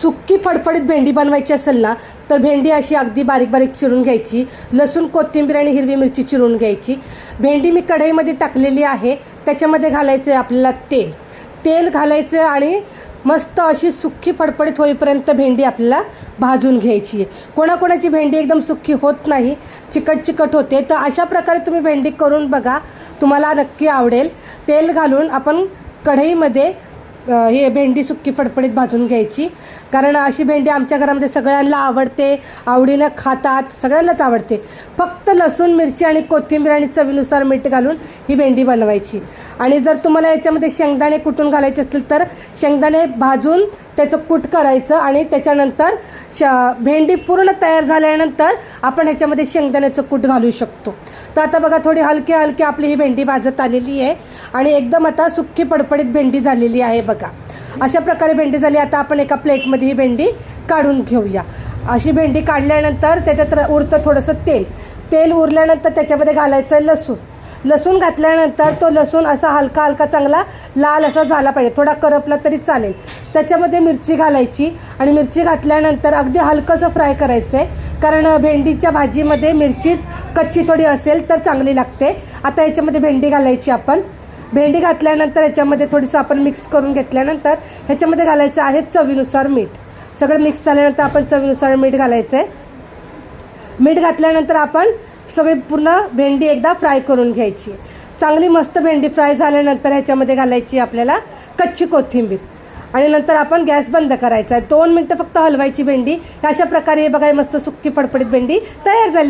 सुक्की फडफडीत भेंडी बनवायची असेल ना तर भेंडी अशी अगदी बारीक बारीक चिरून घ्यायची. लसूण कोथिंबीर आणि हिरवी मिरची चिरून घ्यायची. भेंडी मी कढईमध्ये टाकलेली आहे. त्याच्यामध्ये घालायचं आहे आपल्याला तेल. तेल घालायचं आणि मस्त अशी सुक्की फडफडीत होईपर्यंत भेंडी आपल्याला भाजून घ्यायची आहे. कोणाकोणाची भेंडी एकदम सुक्की होत नाही चिकट चिकट होते तर अशा प्रकारे तुम्ही भेंडी करून बघा. तुम्हाला नक्की आवडेल. तेल घालून आपण कढईमध्ये हे भेंडी सुक्की फडफडीत भाजून घ्यायची. कारण अशी भेंडी आमच्या घरामध्ये सगळ्यांना आवडते आवडीनं खातात सगळ्यांनाच आवडते. फक्त लसूण मिरची आणि कोथिंबीर आणि चवीनुसार मीठ घालून ही भेंडी बनवायची. आणि जर तुम्हाला याच्यामध्ये शेंगदाणे कुटून घालायचे असतील तर शेंगदाणे भाजून त्याचं कूट करायचं आणि त्याच्यानंतर श भेंडी पूर्ण तयार झाल्यानंतर आपण ह्याच्यामध्ये शेंगदाण्याचं कूट घालू शकतो. तर आता बघा थोडी हलकी हलकी आपली ही भेंडी भाजत आलेली आहे आणि एकदम आता सुक्की पडपडीत भेंडी झालेली आहे बघा. अशा प्रकारे भेंडी झाली. आता आपण एका प्लेटमध्ये ही भेंडी काढून घेऊया. अशी भेंडी काढल्यानंतर त्याच्यात उरतं थोडंसं तेल. तेल उरल्यानंतर त्याच्यामध्ये घालायचं आहे लसूण. लसूण घातल्यानंतर तो लसूण असा हलका हलका चांगला लाल असा झाला पाहिजे. थोडा करपला तरी चालेल. त्याच्यामध्ये मिरची घालायची आणि मिरची घातल्यानंतर अगदी हलकंसं फ्राय करायचं आहे कारण भेंडीच्या भाजीमध्ये मिरचीच कच्ची थोडी असेल तर चांगली लागते. आता याच्यामध्ये भेंडी घालायची आपण. भेंडी घातल्यानंतर ह्याच्यामध्ये थोडंसं आपण मिक्स करून घेतल्यानंतर ह्याच्यामध्ये घालायचं आहे चवीनुसार मीठ. सगळं मिक्स झाल्यानंतर आपण चवीनुसार मीठ घालायचं आहे मीठ घातल्यानंतर आपण सगळी पूर्ण भेंडी एकदा फ्राय करून घ्यायची. चांगली मस्त भेंडी फ्राय झाल्यानंतर ह्याच्यामध्ये घालायची आपल्याला कच्ची कोथिंबीर. आणि नंतर आपण गॅस बंद करायचा आहे. दोन मिनटं फक्त हलवायची भेंडी. अशा प्रकारे बघाय मस्त सुक्की पडपडीत भेंडी तयार झाली.